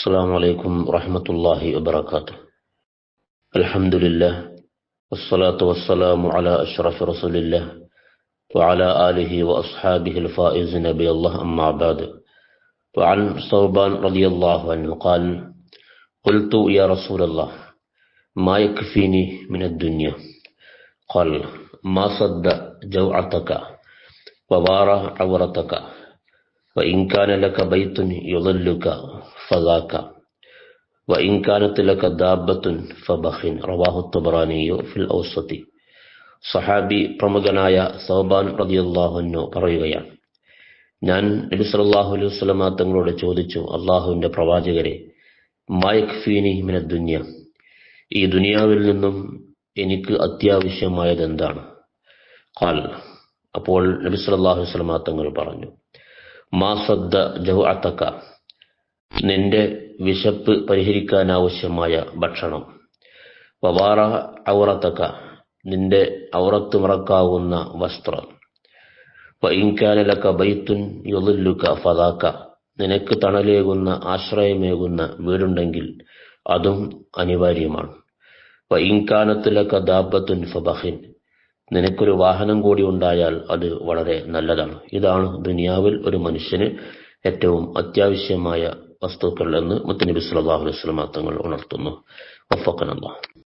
السلام عليكم ورحمة الله وبركاته. الحمد لله والصلاة والسلام على أشرف رسول الله وعلى آله وأصحابه الفائز نبي الله أما بعد. وعن صوبان رضي الله عنه قال قلت يا رسول الله ما يكفيني من الدنيا؟ قال ما صد جوعتك ووارى عورتك وإن كان لك بيت يظلك ഫദാക്ക വ ഇൻകാനത്തിലക്ക ദാബത്തുൻ ഫബഹിൻ റവാഹു തബറാനിയോ ഫിൽ ഔസത്തി. സഹാബി പ്രമുഖനായ സൗബാൻ റതിയുല്ലാഹുനു പറയുകയാണ് ഞാൻ നബി സല്ലാഹു അലൈഹി വസല്ലമ തങ്ങളോട് ചോദിച്ചു അള്ളാഹുവിന്റെ പ്രവാചകരെ മൈക് ഫീനി മിന ദുനിയ? ഈ ദുനിയാവിൽ നിന്നും എനിക്ക് അത്യാവശ്യമായത് എന്താണ്? കാൽ അപ്പോൾ നബി സല്ലാഹു വസ്ലമ തങ്ങൾ പറഞ്ഞു മാ സദ്ദ ജഹു അത്തക്ക നിന്റെ വിശപ്പ് പരിഹരിക്കാനാവശ്യമായ ഭക്ഷണം. വവാറ ഔറത്തക്ക നിന്റെ ഔറത്ത് മറക്കാവുന്ന വസ്ത്രം. വൈൻകാനലക്ക ബൈത്തുൻ യുലുക്ക ഫതാക്ക നിനക്ക് തണലേകുന്ന ആശ്രയമേകുന്ന വീടുണ്ടെങ്കിൽ അതും അനിവാര്യമാണ്. വൈൻകാനത്തിലക്ക ദാബത്തുൻ ഫബഹിൻ. നിനക്കൊരു വാഹനം കൂടി ഉണ്ടായാൽ അത് വളരെ നല്ലതാണ്. ഇതാണ് ദുനിയാവിൽ ഒരു മനുഷ്യന് ഏറ്റവും അത്യാവശ്യമായ വസ്തുക്കൾ എന്ന് മുത്തനബി സല്ലല്ലാഹു അലൈഹി വസല്ലം തങ്ങൾ ഉണർത്തുന്നു. വഫഖനല്ലാഹ്